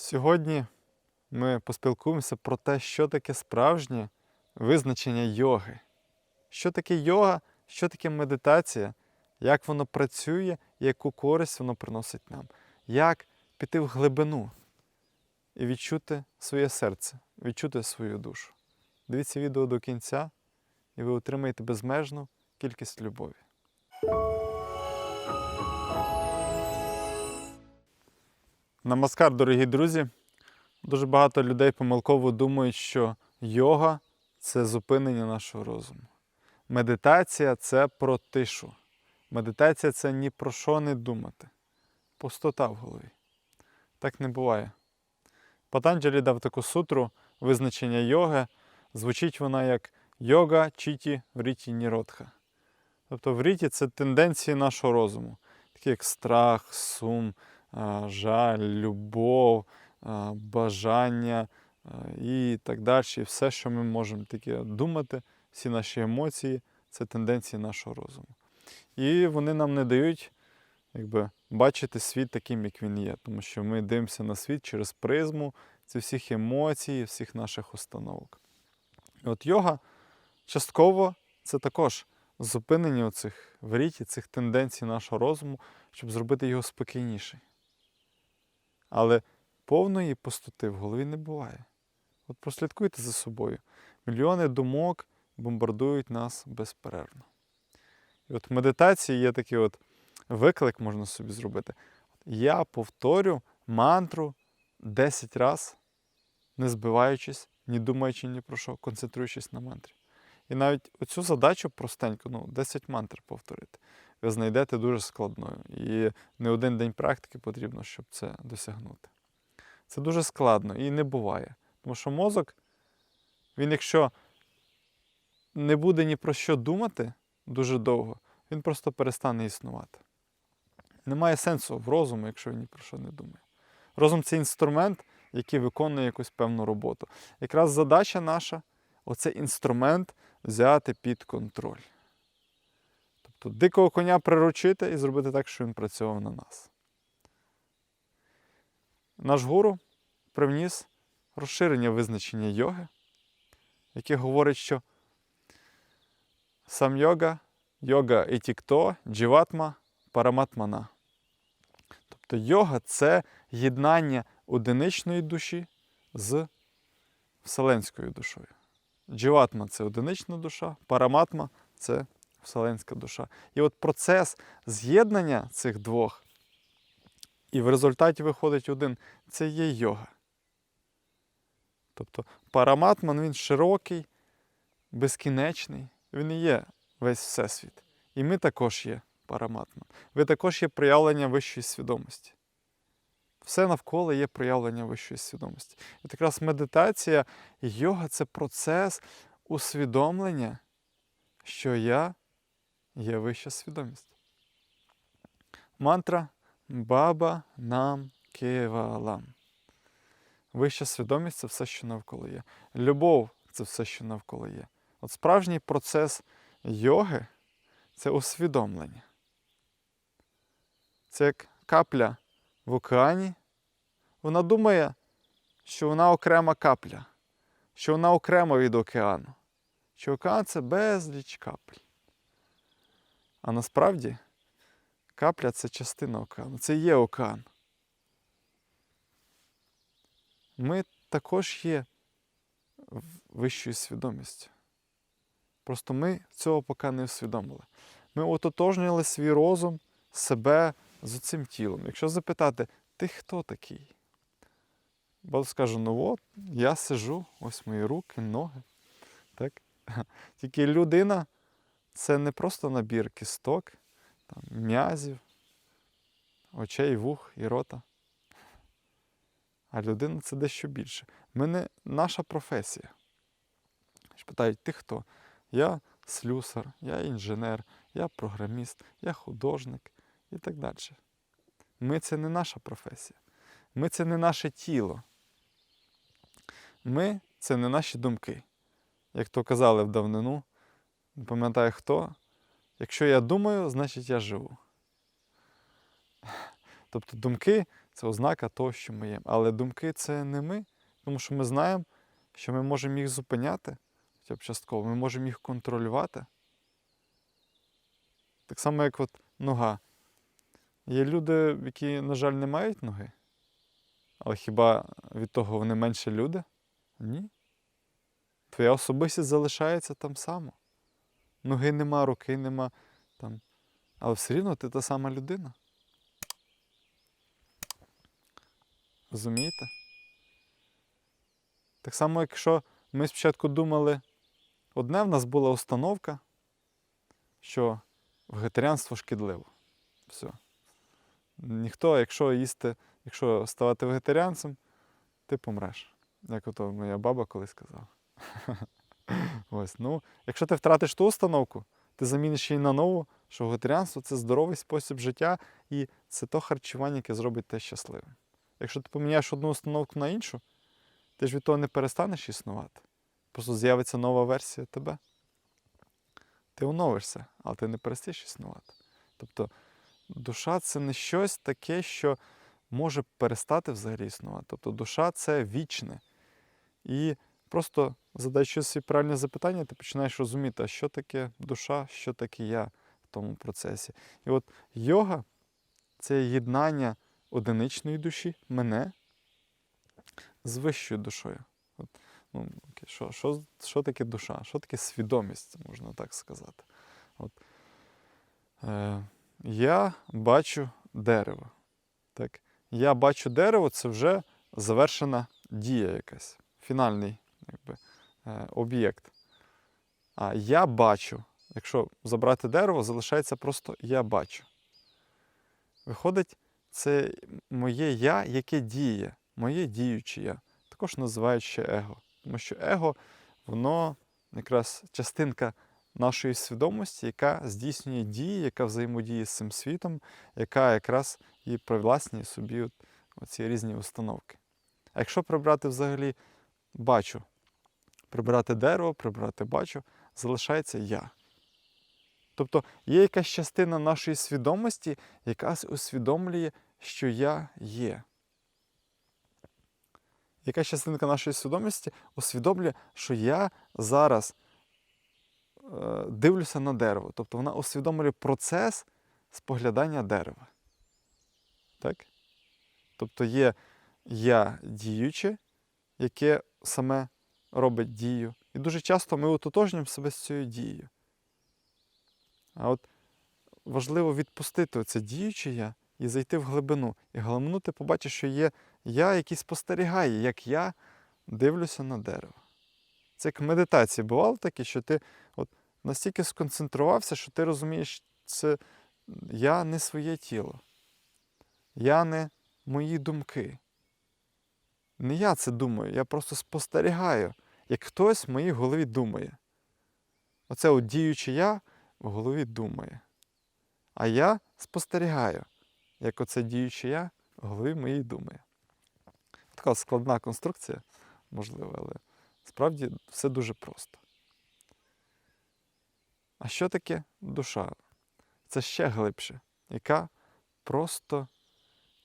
Сьогодні ми поспілкуємося про те, що таке справжнє визначення йоги. Що таке йога, що таке медитація, як воно працює яку користь воно приносить нам. Як піти в глибину і відчути своє серце, відчути свою душу. Дивіться відео до кінця, і ви отримаєте безмежну кількість любові. Намаскар, дорогі друзі. Дуже багато людей помилково думають, що йога це зупинення нашого розуму. Медитація це про тишу. Медитація це ні про що не думати. Пустота в голові. Так не буває. Патанджалі дав таку сутру визначення йоги. Звучить вона як йога чіті вріті ніродха. Тобто в ріті це тенденції нашого розуму, такі як страх, сум, жаль, любов, бажання і так далі. Все, що ми можемо таке думати, всі наші емоції це тенденції нашого розуму. І вони нам не дають якби, бачити світ таким, як він є, тому що ми дивимося на світ через призму цих всіх емоцій, всіх наших установок. От йога частково це також зупинення оцих в ріті, цих тенденцій нашого розуму, щоб зробити його спокійніший. Але повної пустоти в голові не буває. От прослідкуйте за собою. Мільйони думок бомбардують нас безперервно. І от в медитації є такий от виклик, можна собі зробити. Я повторю мантру 10 разів, не збиваючись, ні думаючи ні про що, концентруючись на мантрі. І навіть оцю задачу простеньку, ну, 10 мантр повторити, ви знайдете дуже складною. І не один день практики потрібно, щоб це досягнути. Це дуже складно і не буває. Тому що мозок, він, якщо не буде ні про що думати дуже довго, він просто перестане існувати. Немає сенсу в розуму, якщо він ні про що не думає. Розум це інструмент, який виконує якусь певну роботу. Якраз задача наша оцей інструмент взяти під контроль. Тобто дикого коня приручити і зробити так, щоб він працював на нас. Наш гуру привніс розширення визначення йоги, яке говорить, що сам йога, йога і тікто, джіватма, параматмана. Тобто йога це єднання одиничної душі з вселенською душою. Джіватма це одинична душа, параматма це вселенська душа. І от процес з'єднання цих двох, і в результаті виходить один це є йога. Тобто параматман він широкий, безкінечний, він і є весь всесвіт. І ми також є параматман. Ви також є проявлення вищої свідомості. Все навколо є проявлення вищої свідомості. І якраз медитація і йога це процес усвідомлення, що я є вища свідомість. Мантра Баба нам кевалам. Вища свідомість це все, що навколо є. Любов це все, що навколо є. От справжній процес йоги це усвідомлення. Це як капля в океані. Вона думає, що вона окрема капля, що вона окрема від океану, що океан це безліч капель. А насправді капля це частина океану, це є океан. Ми також є вищою свідомістю. Просто ми цього поки не усвідомили. Ми ототожнювали свій розум, себе з цим тілом. Якщо запитати, ти хто такий? Бо скаже, ну от, я сижу, ось мої руки, ноги. Так? Тільки людина це не просто набір кісток, там, м'язів, очей, вух і рота. А людина це дещо більше. Ми не наша професія. Питають, ти хто? Я слюсар, я інженер, я програміст, я художник і так далі. Ми це не наша професія. Ми це не наше тіло. Ми це не наші думки. Як то казали в давнину, не пам'ятаю хто. Якщо я думаю, значить я живу. Тобто думки Це ознака того, що ми є. Але думки це не ми, тому що ми знаємо, що ми можемо їх зупиняти, хоча б частково, ми можемо їх контролювати. Так само, як от нога. Є люди, які, на жаль, не мають ноги. Але хіба від того вони менше люди? Ні. Твоя особистість залишається там само. Ноги нема, руки нема. Там. Але все рівно ти та сама людина. Розумієте? Так само, якщо ми спочатку думали, одне в нас була установка, що вегетаріанство шкідливо. Все. Ніхто, якщо їсти, якщо ставати вегетаріанцем, ти помреш. Як ото моя баба колись сказала. Ось, ну, якщо ти втратиш ту установку, ти заміниш її на нову, що вегетаріанство це здоровий спосіб життя і це то харчування, яке зробить тебе щасливим. Якщо ти поміняєш одну установку на іншу, ти ж від того не перестанеш існувати. Просто з'явиться нова версія тебе. Ти оновишся, але ти не перестаєш існувати. Тобто душа це не щось таке, що може перестати взагалі існувати. Тобто душа це вічне. І просто задаючи собі правильне запитання, ти починаєш розуміти, а що таке душа, що таке я в тому процесі. І от йога це єднання одиничної душі, мене, з вищою душою. От, ну, що, що, що таке душа? Що таке свідомість, можна так сказати? От, е, я бачу дерево. Так? Я бачу дерево це вже завершена дія якась, фінальний об'єкт. А я бачу, якщо забрати дерево, залишається просто я бачу. Виходить, це моє я, яке діє, моє діюче я. Також називають ще его. Тому що его, воно якраз частинка нашої свідомості, яка здійснює дії, яка взаємодіє з цим світом, яка якраз і привласнює собі оці різні установки. А якщо прибрати взагалі бачу, прибрати дерево, прибрати бачу, залишається я. Тобто є якась частина нашої свідомості, яка усвідомлює, що я є. Якась частинка нашої свідомості усвідомлює, що я зараз е, дивлюся на дерево. Тобто вона усвідомлює процес споглядання дерева. Так? Тобто є я діюче, яке саме робить дію. І дуже часто ми ототожнюємо себе з цією дією. А от важливо відпустити оце діюче я і зайти в глибину. І глибину ти побачиш, що є я, який спостерігає, як я дивлюся на дерево. Це як медитація. Бувало таке, що ти от настільки сконцентрувався, що ти розумієш, це я не своє тіло. Я не мої думки. Не я це думаю, я просто спостерігаю, як хтось в моїй голові думає. Оце от діюче я в голові думає. А я спостерігаю, як оце діюче я в голові моїй думає. Така складна конструкція, можливо, але справді все дуже просто. А що таке душа? Це ще глибше, яка просто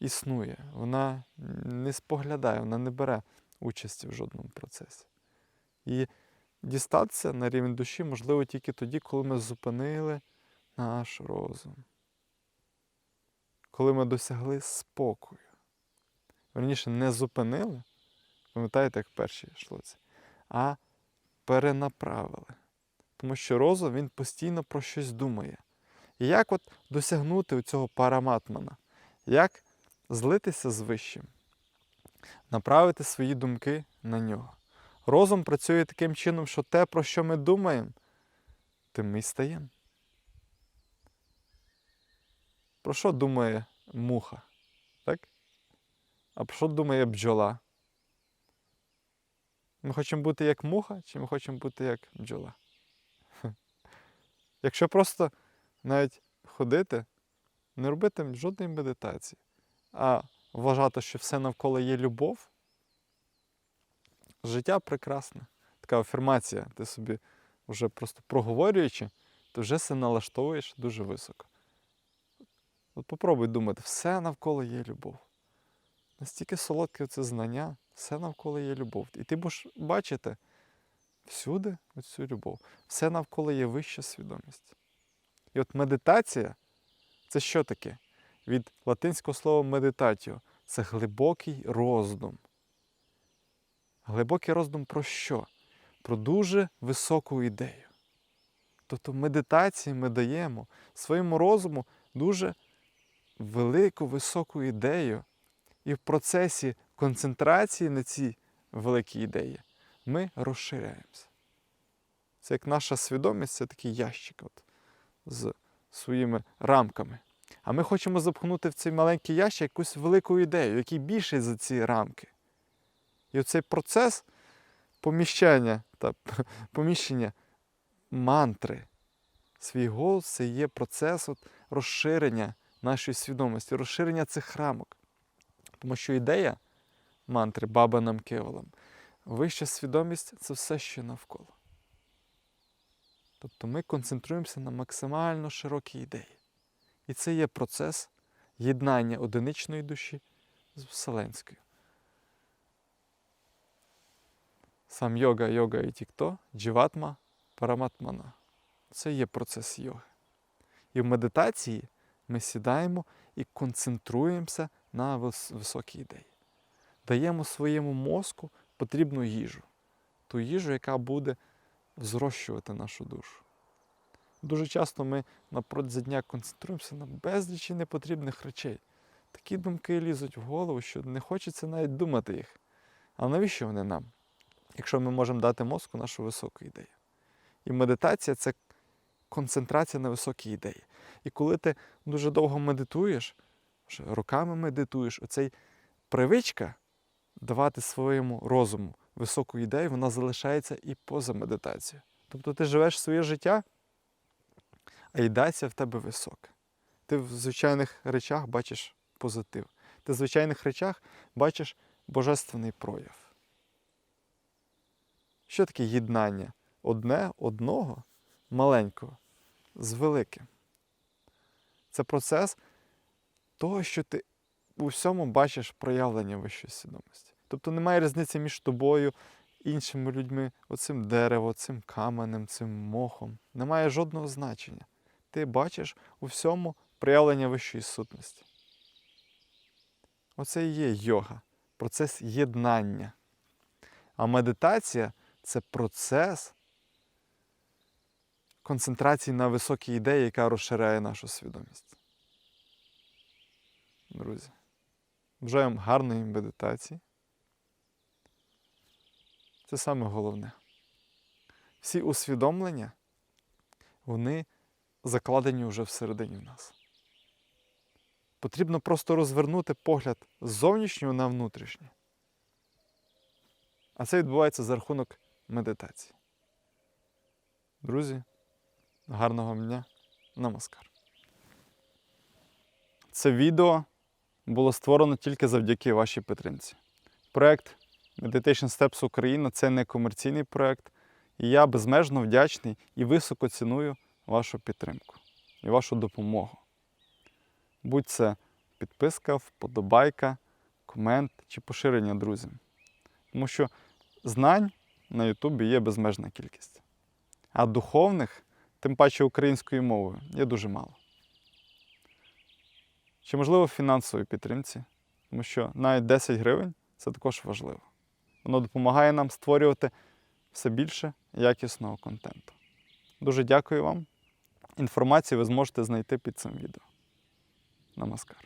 існує. Вона не споглядає, вона не бере участі в жодному процесі. І дістатися на рівень душі можливо тільки тоді, коли ми зупинили наш розум. Коли ми досягли спокою. Верніше, не зупинили, пам'ятаєте, як перші йшло це, а перенаправили. Тому що розум він постійно про щось думає. І як от досягнути цього параматмана? Як злитися з вищим? Направити свої думки на нього. Розум працює таким чином, що те, про що ми думаємо, тим ми й стаємо. Про що думає муха? Так? А про що думає бджола? Ми хочемо бути як муха, чи ми хочемо бути як бджола? Якщо просто навіть ходити, не робити жодної медитації, а вважати, що все навколо є любов, життя прекрасне. Така афірмація, ти собі вже просто проговорюючи, ти вже се налаштовуєш дуже високо. От попробуй думати, все навколо є любов. Настільки солодке це знання, все навколо є любов. І ти будеш бачити всюди оцю любов. Все навколо є вища свідомість. І от медитація це що таке? Від латинського слова медитатіо це глибокий роздум. Глибокий роздум про що? Про дуже високу ідею. Тобто медитації ми даємо своєму розуму дуже велику високу ідею, і в процесі концентрації на цій великій ідеї ми розширяємося. Це як наша свідомість, це такий ящик от, з своїми рамками. А ми хочемо запхнути в цей маленький ящик якусь велику ідею, який більший за ці рамки. І оцей процес поміщення та поміщення мантри, свій голос це є процес от розширення нашої свідомості, розширення цих рамок. Тому що ідея мантри Баба нам кевалам, вища свідомість це все, що навколо. Тобто ми концентруємося на максимально широкій ідеї. І це є процес єднання одиничної душі з вселенською. Сам йога, йога і тікто, дживатма, параматмана. Це є процес йоги. І в медитації ми сідаємо і концентруємося на високій ідеї. Даємо своєму мозку потрібну їжу, ту їжу, яка буде зрощувати нашу душу. Дуже часто ми на протязі дня концентруємося на безлічі непотрібних речей. Такі думки лізуть в голову, що не хочеться навіть думати їх. А навіщо вони нам? Якщо ми можемо дати мозку нашу високу ідею. І медитація це концентрація на високій ідеї. І коли ти дуже довго медитуєш, роками медитуєш, оцей привичка давати своєму розуму високу ідею, вона залишається і поза медитацією. Тобто ти живеш своє життя, а ідеація в тебе висока. Ти в звичайних речах бачиш позитив. Ти в звичайних речах бачиш божественний прояв. Що таке єднання? Одне одного маленького з великим. Це процес того, що ти у всьому бачиш проявлення вищої свідомості. Тобто немає різниці між тобою, іншими людьми, оцим деревом, цим каменем, цим мохом. Немає жодного значення. Ти бачиш у всьому проявлення вищої сутності. Оце і є йога, процес єднання. А медитація це процес концентрації на високій ідеї, яка розширяє нашу свідомість. Друзі, бажаю вам гарної медитації. Це саме головне. Всі усвідомлення, вони закладені вже всередині в нас. Потрібно просто розвернути погляд з зовнішнього на внутрішнє. А це відбувається за рахунок медитації. Друзі, гарного дня. Намаскар. Це відео було створено тільки завдяки вашій підтримці. Проект Meditation Steps Україна це не комерційний проект, і я безмежно вдячний і високо ціную вашу підтримку і вашу допомогу. Будь це підписка, вподобайка, комент чи поширення друзям. Тому що знань на Ютубі є безмежна кількість. А духовних, тим паче українською мовою, є дуже мало. Чи можливо фінансової підтримці, тому що навіть 10 гривень це також важливо. Воно допомагає нам створювати все більше якісного контенту. Дуже дякую вам. Інформацію ви зможете знайти під цим відео. Намаскар.